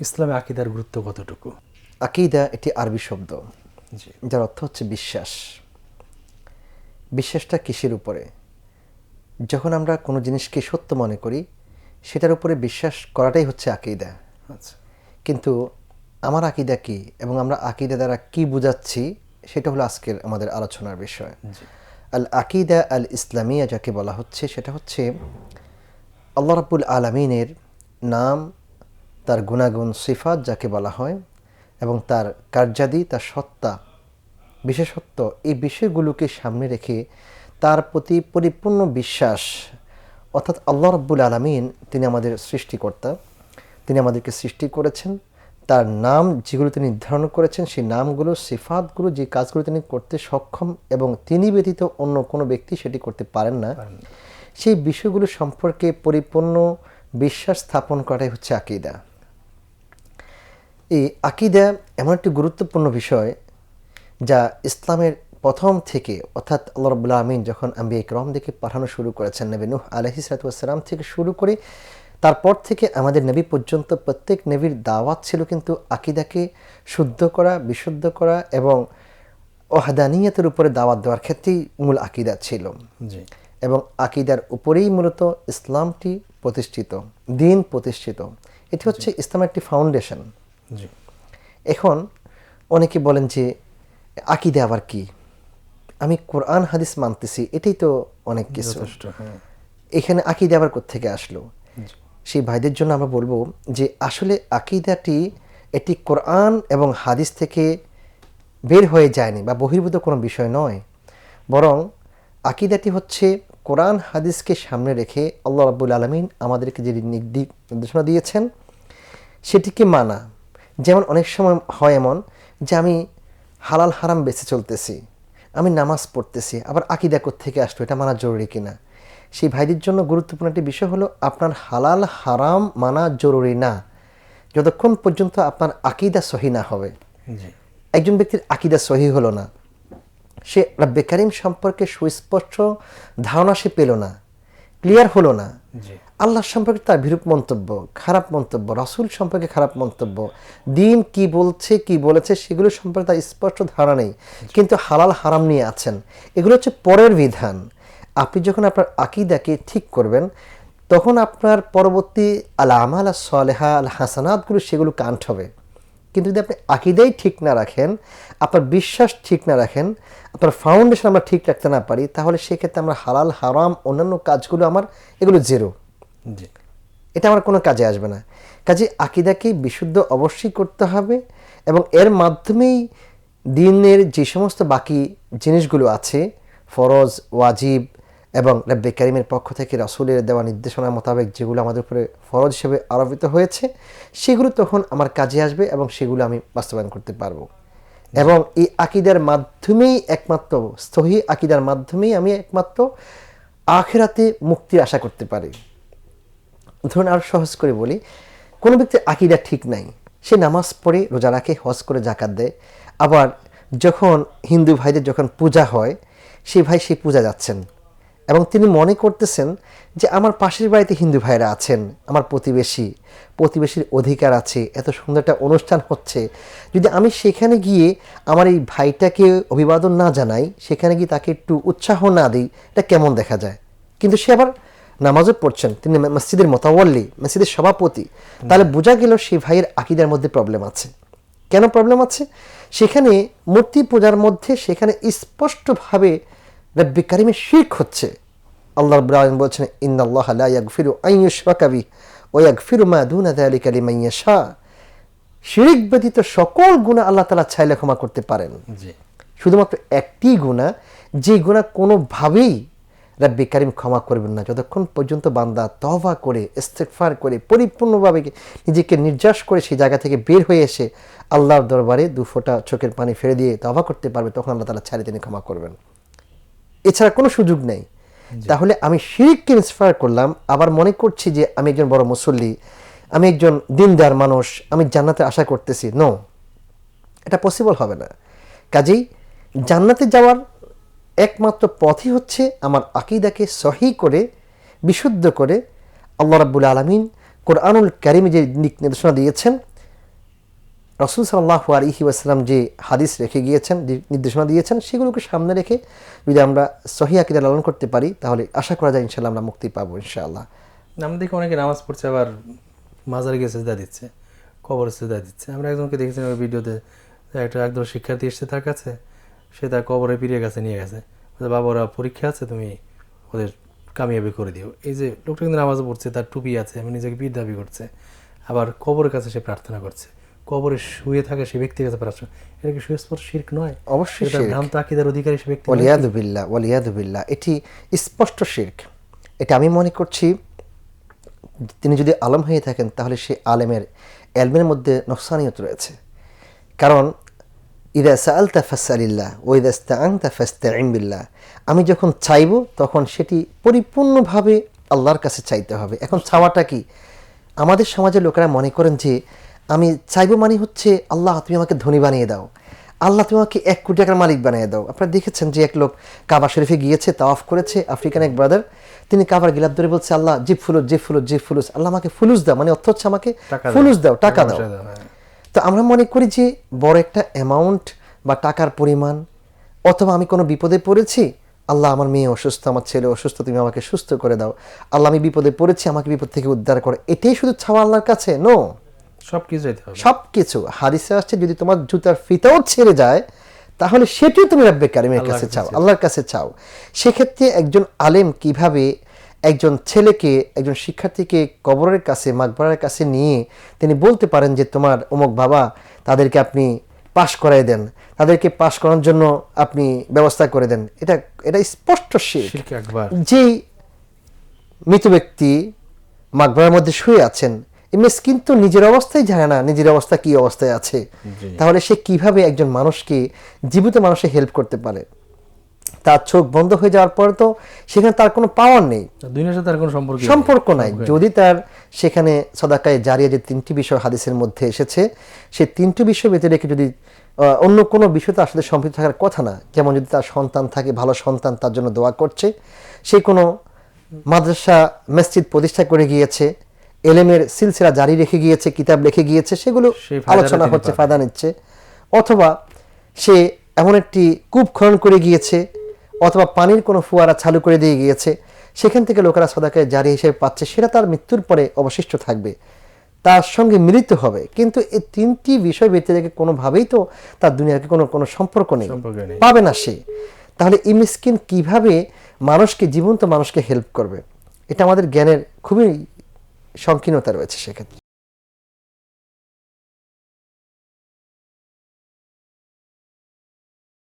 ইসলামে আকিদার গুরুত্ব কতটুকু? আকিদা এটি আরবি শব্দ যার অর্থ হচ্ছে বিশ্বাস। বিশ্বাসটা কিসের উপরে? যখন আমরা কোনো জিনিসকে সত্য মনে করি সেটার উপরে বিশ্বাস করাটাই হচ্ছে আকিদা। আচ্ছা। কিন্তু আমার আকিদা কি এবং আমরা আকিদা দ্বারা কি বুঝাচ্ছি সেটা হলো আজকের আমাদের আলোচনার বিষয়। আল আকিদা আল ইসলামিয়া যাকে বলা হচ্ছে সেটা হচ্ছে আল্লাহ রাব্বুল আলমিনের নাম তার গুণাগুণ সিফাত যাকে বলা হয় এবং তার কার্যাদি তার সত্তা বিশেষত্ব এই বিষয়গুলোকে সামনে রেখে তার প্রতি পরিপূর্ণ বিশ্বাস অর্থাৎ আল্লাহ রাব্বুল আলমিন তিনি আমাদের সৃষ্টিকর্তা। তিনি আমাদেরকে সৃষ্টি করেছেন। তার নাম যেগুলো তিনি নির্ধারণ করেছেন সেই নামগুলো সিফাতগুলো যে কাজগুলো তিনি করতে সক্ষম এবং তিনি ব্যতীত অন্য কোনো ব্যক্তি সেটি করতে পারেন না সেই বিষয়গুলো সম্পর্কে পরিপূর্ণ বিশ্বাস স্থাপন করাই হচ্ছে আকিদা। এই আকিদা এমন একটি গুরুত্বপূর্ণ বিষয় যা ইসলামের প্রথম থেকে অর্থাৎ আল্লাহ রবুল্লা আমিন যখন আম্বিয়া ইকরম দিকে পাঠানো শুরু করেছেন নবী নুহ আলহি সালাতাম থেকে শুরু করে তারপর থেকে আমাদের নবী পর্যন্ত প্রত্যেক নবীর দাওয়াত ছিল কিন্তু আকিদাকে শুদ্ধ করা বিশুদ্ধ করা এবং ওহাদানিয়তের উপরে দাওয়াত দেওয়ার ক্ষেত্রেই মূল আকিদা ছিল। এবং আকিদার উপরেই মূলত ইসলামটি প্রতিষ্ঠিত দিন প্রতিষ্ঠিত। এটি হচ্ছে ইসলামের একটি ফাউন্ডেশন এখন অনেকে বলেন যে আকিদা আবার কি? আমি কোরআন হাদিস মানতেছি এটাই তো অনেক কিছু। হ্যাঁ। এখানে আকিদা আবার কোত্থেকে আসলো? সেই ভাইদের জন্য আমরা বলব যে আসলে আকিদাটি এটি কোরআন এবং হাদিস থেকে বের হয়ে যায়নি বা বহির্ভূত কোনো বিষয় নয়। বরং আকিদাটি হচ্ছে কোরআন হাদিসকে সামনে রেখে আল্লাহ রাব্বুল আলমিন আমাদেরকে যে নির্দি- নির্দেশনা দিয়েছেন সেটিকে মানা। যেমন অনেক সময় হয় এমন যে আমি হালাল হারাম বেঁচে চলতেছি আমি নামাজ পড়তেছি আবার আকিদা থেকে আসলো এটা মানা জরুরি কিনা? সেই ভাইদের জন্য গুরুত্বপূর্ণ একটি বিষয় হলো আপনার হালাল হারাম মানা জরুরি না। যতক্ষণ পর্যন্ত আপনার আকিদা সহি না হবে। একজন ব্যক্তির আকিদা সহি হলো না। সে রব্বে কারিম সম্পর্কে সুস্পষ্ট ধারণা সে পেল না। ক্লিয়ার হলো না। আল্লাহ সম্পর্কে তার বিরূপ মন্তব্য, খারাপ মন্তব্য, রাসূল সম্পর্কে খারাপ মন্তব্য, দিন কি বলছে, কি বলেছে, সেগুলো সম্পর্কে তার স্পষ্ট ধারণা নেই। কিন্তু হালাল হারাম নিয়ে আছেন। এগুলো হচ্ছে পরের বিধান। আপনি যখন আপনার আকিদাকে ঠিক করবেন, তখন আপনার পরবর্তী আল আমাল সলেহা আল হাসানাতগুলো সেগুলো কান্ট হবে। কিন্তু যদি আপনি আকিদাই ঠিক না রাখেন, আপনার বিশ্বাস ঠিক না রাখেন, আপনার ফাউন্ডেশন আমরা ঠিক রাখতে না পারি, তাহলে সেক্ষেত্রে আমরা হালাল, হারাম অন্যান্য কাজগুলো আমার, এগুলো জেরো এটা আমার কোনো কাজে আসবে না। কাজে আকিদাকে বিশুদ্ধ অবশ্যই করতে হবে এবং এর মাধ্যমেই দিনের যে সমস্ত বাকি জিনিসগুলো আছে ফরজ ওয়াজিব এবং রব্বে কারিমের পক্ষ থেকে রাসূলের দেওয়া নির্দেশনা মোতাবেক যেগুলো আমাদের উপরে ফরজ হিসেবে আরোপিত হয়েছে সেগুলো তখন আমার কাজে আসবে এবং সেগুলো আমি বাস্তবায়ন করতে পারব। এবং এই আকিদার মাধ্যমেই একমাত্র স্থহী আকিদার মাধ্যমেই আমি একমাত্র আখেরাতে মুক্তির আশা করতে পারি। ধরুন আরও সহজ করে বলি, কোনো ব্যক্তির আকিদা ঠিক নাই, সে নামাজ পড়ে রোজা রাখে, হজ করে জাকাত দেয়, আবার যখন হিন্দু ভাইদের যখন পূজা হয় সেই ভাই সেই পূজা যাচ্ছেন এবং তিনি মনে করতেছেন যে আমার পাশের বাড়িতে হিন্দু ভাইরা আছেন, আমার প্রতিবেশী, প্রতিবেশীর অধিকার আছে, এত সুন্দর একটা অনুষ্ঠান হচ্ছে, যদি আমি সেখানে গিয়ে আমার এই ভাইটাকে অভিবাদন না জানাই, সেখানে গিয়ে তাকে একটু উৎসাহ না দিই, এটা কেমন দেখা যায়? কিন্তু সে আবার নামাজও পড়ছেন তিনি মসজিদের মোতাবল্লি মসজিদের সভাপতি তাহলে বোঝা গেল সেই ভাইয়ের আকিদার মধ্যে প্রবলেম আছে। কেন প্রবলেম আছে? সেখানে মূর্তি পূজার মধ্যে সেখানে স্পষ্টভাবে রব্বি কারিমের শির্ক হচ্ছে। আল্লাহ রাব্বুল বলছেন ইন্নাল্লাহ লা ইয়াগফিরু আন ইউশরাকা বিহি ওয়া ইয়াগফিরু মা দুনা যালিকা লিমান ইয়াশা। শিরিক ব্যতীত সকল গুনাহ আল্লাহ তাআলা চাইলে ক্ষমা করতে পারেন। শুধুমাত্র একটি গুণা যে গুণা কোনোভাবেই রাব্বি কারিম ক্ষমা করবেন না। যতক্ষণ পর্যন্ত বান্দা তহবা করে ইস্তেকফার করে পরিপূর্ণভাবে নিজেকে নির্যাস করে সেই জায়গা থেকে বের হয়ে এসে আল্লাহর দরবারে দু ফোঁটা চোখের পানি ফেলে দিয়ে তহবা করতে পারবে তখন আল্লাহ তালা ছাড়ে তিনি ক্ষমা করবেন। এছাড়া কোনো সুযোগ নেই। তাহলে আমি শিরিককে ইন্সপায়ার করলাম। আবার মনে করছি যে আমি একজন বড় মুসল্লি আমি একজন দিনদার মানুষ আমি জান্নাতে আশা করতেছি। নো এটা পসিবল হবে না। কাজেই জান্নাতে যাওয়ার একমাত্র পথই হচ্ছে আমার আকিদাকে সহি করে, বিশুদ্ধ করে আল্লাহ রাব্বুল আলমিন কোরআনুল কারিমে যে দিক নির্দেশনা দিয়েছেন, রসুল সাল্লাহ আলহি ওয়াসালাম যে হাদিস রেখে গিয়েছেন, যে নির্দেশনা দিয়েছেন, সেগুলোকে সামনে রেখে যদি আমরা সহি আকিদা লালন করতে পারি, তাহলে আশা করা যায় ইনশাল্লাহ আমরা মুক্তি পাবো ইনশাআল্লাহ। আমরা দেখি অনেকে নামাজ পড়ছে, আবার মাজারে গিয়ে সেজদা দিচ্ছে, কবর সেজদা দিচ্ছে। আমরা একজনকে দেখেছি, ওই ভিডিওতে একটা একদম শিক্ষার্থী এসছে তার কাছে। সে তার কবরে পীরের কাছে নিয়ে গেছে। বাবা ওরা পরীক্ষা আছে তুমি ওদের কামিয়াবি করে দিও। এই যে লোকটা কিন্তু নামাজও পড়ছে তার টুপি আছে এমন নিজেকে পীর দাবি করছে। আবার কবরের কাছে সে প্রার্থনা করছে। কবরে শুয়ে থাকে সে ব্যক্তির কাছে প্রার্থনা। এটা কি সুস্পষ্ট শির্ক নয়? অবশ্যই। ভ্রান্ত আকিদার অধিকারী সে ব্যক্তি। ওলিয়াদুবিল্লা ওলিয়াদুবিল্লা এটি স্পষ্ট শির্ক। এটা আমি মনে করছি তিনি যদি আলম হয়ে থাকেন তাহলে সেই আলেমের এলমের মধ্যে নকসানিয়ত রয়েছে। কারণ ইদা সালতা ফাসালিল্লাহ ও ইদা আংতা ফাস্তাইমবিল্লাহ আমি যখন চাইব তখন সেটি পরিপূর্ণভাবে আল্লাহর কাছে চাইতে হবে। এখন চাওয়াটা কি? আমাদের সমাজের লোকেরা মনে করেন যে আমি চাইব মানে হচ্ছে আল্লাহ তুমি আমাকে ধনী বানিয়ে দাও। আল্লাহ তুমি আমাকে এক কোটি টাকার মালিক বানিয়ে দাও। আপনারা দেখেছেন যে এক লোক কাবা শরীফে গিয়েছে তাওয়াফ করেছে আফ্রিকান এক ব্রাদার তিনি কাবার গিলাপ ধরে বলছে আল্লাহ জি ফুলুস জি ফুলুস জি ফুলুস আল্লাহ আমাকে ফুলুস দাও। মানে অর্থ হচ্ছে আমাকে ফুলুস দাও টাকা দাও, হ্যাঁ। তো আমরা মনে করি যে বড় একটা অ্যামাউন্ট বা টাকার পরিমাণ অথবা আমি কোনো বিপদে পড়েছি আল্লাহ আমার মেয়ে অসুস্থ আমার ছেলে অসুস্থ তুমি আমাকে সুস্থ করে দাও। আল্লাহ আমি বিপদে পড়েছি আমাকে বিপদ থেকে উদ্ধার করে। এটাই শুধু ছাওয়া আল্লাহর কাছে? নো সব কিছু সব কিছু হাদিসে আসছে যদি তোমার জুতার ফিতাও ছেড়ে যায় তাহলে সেটিও তুমি রাব্বে কারিমের কাছে চাও। আল্লাহর কাছে চাও। সেক্ষেত্রে একজন আলেম কীভাবে একজন ছেলেকে একজন শিক্ষার্থীকে কবরের কাছে মাকবরের কাছে নিয়ে তিনি বলতে পারেন যে তোমার অমুক বাবা তাদেরকে আপনি পাশ করাই দেন। তাদেরকে পাশ করানোর জন্য আপনি ব্যবস্থা করে দেন। এটা এটা স্পষ্ট শিখ যেই মৃত ব্যক্তি মাকবরার মধ্যে শুয়ে আছেন এই কিন্তু নিজের অবস্থায় জানে না নিজের অবস্থা কি অবস্থায় আছে। তাহলে সে কীভাবে একজন মানুষকে জীবিত মানুষে হেল্প করতে পারে? তার চোখ বন্ধ হয়ে যাওয়ার পর তো সেখানে তার কোনো পাওয়ার নেই। দুনিয়ার সাথে আর কোনো সম্পর্ক সম্পর্ক নাই। যদি তার সেখানে সদাকায় জারিয়া যে তিনটি বিষয় হাদিসের মধ্যে এসেছে সেই তিনটি বিষয় বেঁধে রেখে যদি অন্য কোনো বিষয় তার আসলে সম্পৃক্ত থাকার কথা না যেমন যদি তার সন্তান থাকে ভালো সন্তান তার জন্য দোয়া করছে সে কোনো মাদ্রাসা মসজিদ প্রতিষ্ঠা করে গিয়েছে এলেমের সিলসিলা জারি রেখে গিয়েছে কিতাব লিখে গিয়েছে সেগুলো আলোচনা হচ্ছে ফায়দা নিচ্ছে। অথবা সে এমন একটি কূপ খনন করে গিয়েছে অথবা পানির কোনো ফুয়ারা চালু করে দিয়ে গিয়েছে সেখান থেকে লোকেরা সদাকে জারি হিসেবে পাচ্ছে সেটা তার মৃত্যুর পরে অবশিষ্ট থাকবে তার সঙ্গে মিলিত হবে। কিন্তু এই তিনটি বিষয় ব্যক্তি রেখে কোনোভাবেই তো তার দুনিয়াকে কোনো কোনো সম্পর্ক নেই। পাবে না সে। তাহলে এই মিসকিন কীভাবে মানুষকে জীবন্ত মানুষকে হেল্প করবে? এটা আমাদের জ্ঞানের খুবই সংকীর্ণতা রয়েছে সেক্ষেত্রে।